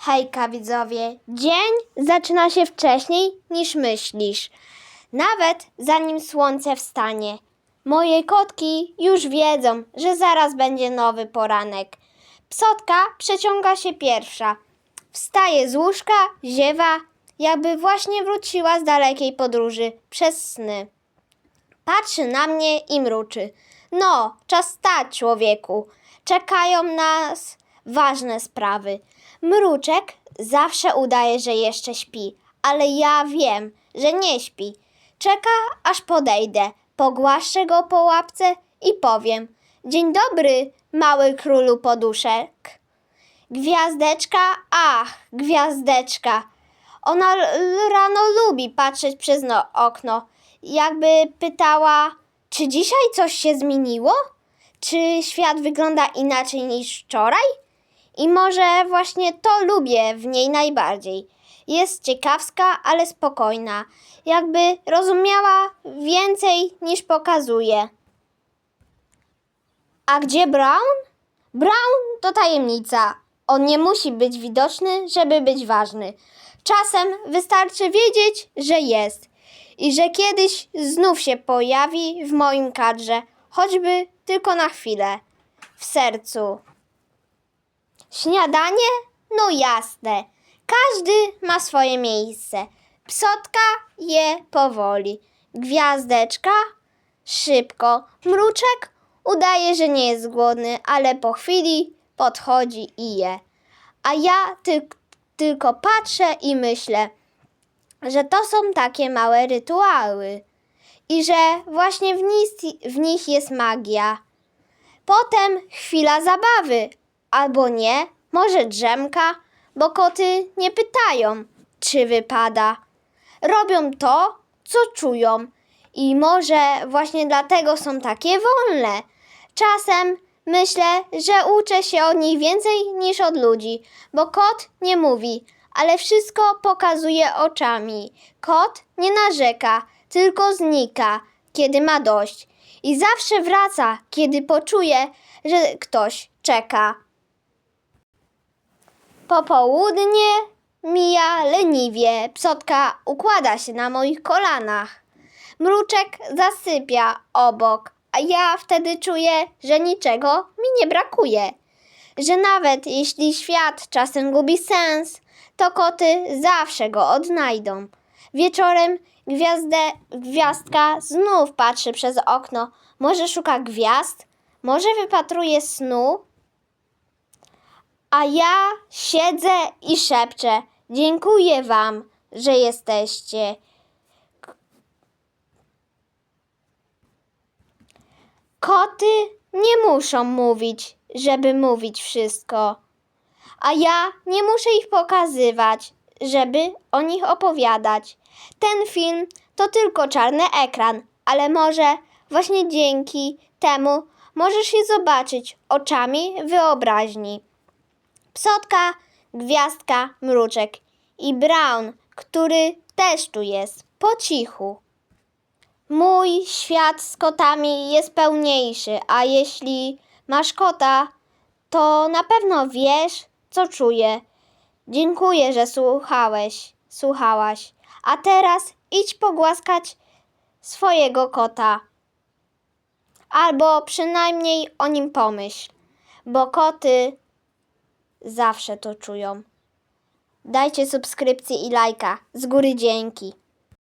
Hejka widzowie, dzień zaczyna się wcześniej niż myślisz. Nawet zanim słońce wstanie. Moje kotki już wiedzą, że zaraz będzie nowy poranek. Psotka przeciąga się pierwsza. Wstaje z łóżka, ziewa, jakby właśnie wróciła z dalekiej podróży przez sny. Patrzy na mnie i mruczy. No, czas stać, człowieku. Czekają nas ważne sprawy. Mruczek zawsze udaje, że jeszcze śpi, ale ja wiem, że nie śpi. Czeka, aż podejdę, pogłaszczę go po łapce i powiem: Dzień dobry, mały królu poduszek. Gwiazdeczka, ach, gwiazdeczka. Ona rano lubi patrzeć przez no, okno, jakby pytała, czy dzisiaj coś się zmieniło? Czy świat wygląda inaczej niż wczoraj? I może właśnie to lubię w niej najbardziej. Jest ciekawska, ale spokojna, jakby rozumiała więcej niż pokazuje. A gdzie Brown? Brown to tajemnica. On nie musi być widoczny, żeby być ważny. Czasem wystarczy wiedzieć, że jest i że kiedyś znów się pojawi w moim kadrze, choćby tylko na chwilę, w sercu. Śniadanie? No jasne. Każdy ma swoje miejsce. Psotka je powoli. Gwiazdeczka szybko. Mruczek udaje, że nie jest głodny, ale po chwili podchodzi i je. A ja ty- tylko patrzę i myślę, że to są takie małe rytuały i że właśnie w nich, w nich jest magia. Potem chwila zabawy, albo nie, może drzemka, bo koty nie pytają, czy wypada. Robią to, co czują i może właśnie dlatego są takie wolne. Czasem myślę, że uczę się od nich więcej niż od ludzi, bo kot nie mówi, ale wszystko pokazuje oczami. Kot nie narzeka, tylko znika, kiedy ma dość. I zawsze wraca, kiedy poczuje, że ktoś czeka. Popołudnie mija leniwie, psotka układa się na moich kolanach. Mruczek zasypia obok, a ja wtedy czuję, że niczego mi nie brakuje. Że nawet jeśli świat czasem gubi sens, to koty zawsze go odnajdą. Wieczorem gwiazdę, gwiazdka znów patrzy przez okno. Może szuka gwiazd? Może wypatruje snu? A ja siedzę i szepczę. Dziękuję Wam, że jesteście. Koty nie muszą mówić, żeby mówić wszystko. A ja nie muszę ich pokazywać, żeby o nich opowiadać. Ten film to tylko czarny ekran, ale może właśnie dzięki temu możesz je zobaczyć oczami wyobraźni. Psotka, gwiazdka, mruczek i Brown, który też tu jest, po cichu. Mój świat z kotami jest pełniejszy, a jeśli masz kota, to na pewno wiesz, co czuję. Dziękuję, że słuchałeś, słuchałaś. A teraz idź pogłaskać swojego kota. Albo przynajmniej o nim pomyśl, bo koty zawsze to czują. Dajcie subskrypcję i lajka. Z góry dzięki.